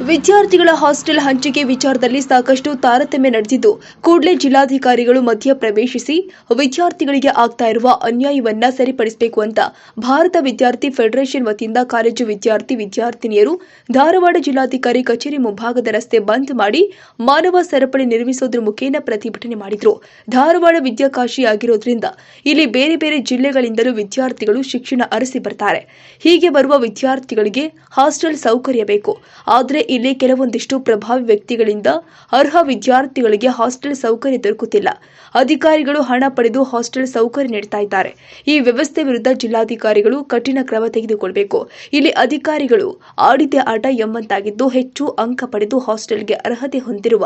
ವಿದ್ಯಾರ್ಥಿಗಳ ಹಾಸ್ಟೆಲ್ ಹಂಚಿಕೆ ವಿಚಾರದಲ್ಲಿ ಸಾಕಷ್ಟು ತಾರತಮ್ಯ ನಡೆದಿದ್ದು, ಕೂಡಲೇ ಜಿಲ್ಲಾಧಿಕಾರಿಗಳು ಮಧ್ಯ ಪ್ರವೇಶಿಸಿ ವಿದ್ಯಾರ್ಥಿಗಳಿಗೆ ಆಗ್ತಾ ಇರುವ ಅನ್ಯಾಯವನ್ನ ಸರಿಪಡಿಸಬೇಕು ಅಂತ ಭಾರತ ವಿದ್ಯಾರ್ಥಿ ಫೆಡರೇಷನ್ ವತಿಯಿಂದ ಕಾಲೇಜು ವಿದ್ಯಾರ್ಥಿ ವಿದ್ಯಾರ್ಥಿನಿಯರು ಧಾರವಾಡ ಜಿಲ್ಲಾಧಿಕಾರಿ ಕಚೇರಿ ಮುಂಭಾಗದ ರಸ್ತೆ ಬಂದ್ ಮಾಡಿ ಮಾನವ ಸರಪಳಿ ನಿರ್ಮಿಸೋದ್ರ ಮುಖೇನ ಪ್ರತಿಭಟನೆ ಮಾಡಿದ್ರು. ಧಾರವಾಡ ವಿದ್ಯಾಕಾಶಿ ಆಗಿರೋದ್ರಿಂದ ಇಲ್ಲಿ ಬೇರೆ ಬೇರೆ ಜಿಲ್ಲೆಗಳಿಂದಲೂ ವಿದ್ಯಾರ್ಥಿಗಳು ಶಿಕ್ಷಣ ಅರಸಿ ಬರ್ತಾರೆ. ಹೀಗೆ ಬರುವ ವಿದ್ಯಾರ್ಥಿಗಳಿಗೆ ಹಾಸ್ಟೆಲ್ ಸೌಕರ್ಯ ಬೇಕು. ಆದರೆ ಇಲ್ಲಿ ಕೆಲವೊಂದಿಷ್ಟು ಪ್ರಭಾವಿ ವ್ಯಕ್ತಿಗಳಿಂದ ಅರ್ಹ ವಿದ್ಯಾರ್ಥಿಗಳಿಗೆ ಹಾಸ್ಟೆಲ್ ಸೌಕರ್ಯ ದೊರಕುತ್ತಿಲ್ಲ. ಅಧಿಕಾರಿಗಳು ಹಣ ಪಡೆದು ಹಾಸ್ಟೆಲ್ ಸೌಕರ್ಯ ನೀಡ್ತಾ ಇದ್ದಾರೆ. ಈ ವ್ಯವಸ್ಥೆ ವಿರುದ್ಧ ಜಿಲ್ಲಾಧಿಕಾರಿಗಳು ಕಠಿಣ ಕ್ರಮ ತೆಗೆದುಕೊಳ್ಳಬೇಕು ಇಲ್ಲಿ ಅಧಿಕಾರಿಗಳು ಆಡಿದೆ ಆಟ ಎಂಬಂತಾಗಿದ್ದು ಹೆಚ್ಚು ಅಂಕ ಪಡೆದು ಹಾಸ್ಟೆಲ್ಗೆ ಅರ್ಹತೆ ಹೊಂದಿರುವ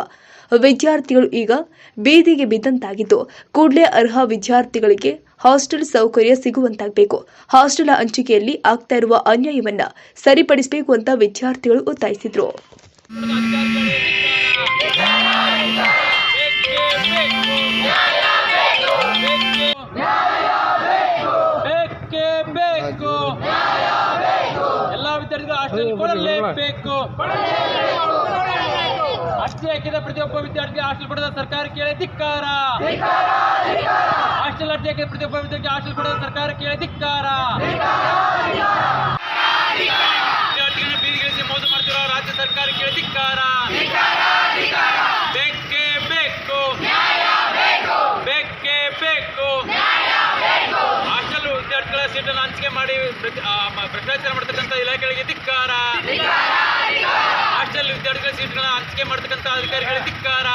ವಿದ್ಯಾರ್ಥಿಗಳು ಈಗ ಬೀದಿಗೆ ಬಿದ್ದಂತಾಗಿದ್ದು, ಕೂಡಲೇ ಅರ್ಹ ವಿದ್ಯಾರ್ಥಿಗಳಿಗೆ ಹಾಸ್ಟೆಲ್ ಸೌಕರ್ಯ ಸಿಗುವಂತಾಗಬೇಕು. ಹಾಸ್ಟೆಲ್ ಹಂಚಿಕೆಯಲ್ಲಿ ಆಗ್ತಾ ಇರುವ ಅನ್ಯಾಯವನ್ನ ಸರಿಪಡಿಸಬೇಕು ಅಂತ ವಿದ್ಯಾರ್ಥಿಗಳು ಒತ್ತಾಯಿಸಿದ್ರು. ಎಲ್ಲ ವಿದ್ಯಾರ್ಥಿಗಳು ಹಾಸ್ಟೆಲ್ ಕೊಡಲೇಬೇಕು. ಅಷ್ಟೇ ಹಾಕಿದ ಪ್ರತಿಯೊಬ್ಬ ವಿದ್ಯಾರ್ಥಿ ಹಾಸ್ಟೆಲ್ ಪಡೆದ ಸರ್ಕಾರ ಕೇಳಿ ಧಿಕ್ಕಾರ. ಹಾಸ್ಟೆಲ್ ಅರ್ಜಿ ಹಾಕಿದ ಪ್ರತಿಯೊಬ್ಬ ವಿದ್ಯಾರ್ಥಿ ಹಾಸ್ಟೆಲ್ ಪಡೆದ ಸರ್ಕಾರ ಕೇಳಿ ಧಿಕ್ಕಾರ ವಿದ್ಯಾರ್ಥಿಗಳನ್ನ ಬೀದಿಗಿಳಿಸಿ ಮೋಸ ಮಾಡ್ತಿರೋ ರಾಜ್ಯ ಸರ್ಕಾರ ಕೇಳಿ ಧಿಕ್ಕಾರ ಬೇಕೇ. ಬೇಕು ಬೇಕೇ. ಬೇಕು ಹಾಸ್ಟೆಲ್ ವಿದ್ಯಾರ್ಥಿಗಳ ಸೀಟನ್ನು ಹಂಚಿಕೆ ಮಾಡಿ ಭ್ರಷ್ಟಾಚಾರ ಮಾಡ್ತಕ್ಕಂಥ ಇಲಾಖೆಗಳಿಗೆ ಧಿಕ್ಕಾರ ಹಾಸ್ಟೆಲ್ ವಿದ್ಯಾರ್ಥಿಗಳ ಸೀಟ್ಗಳನ್ನ ಹಂಚಿಕೆ ಮಾಡ್ತಕ್ಕಂಥ ಅಧಿಕಾರಿಗಳಿಗೆ ಧಿಕ್ಕಾರ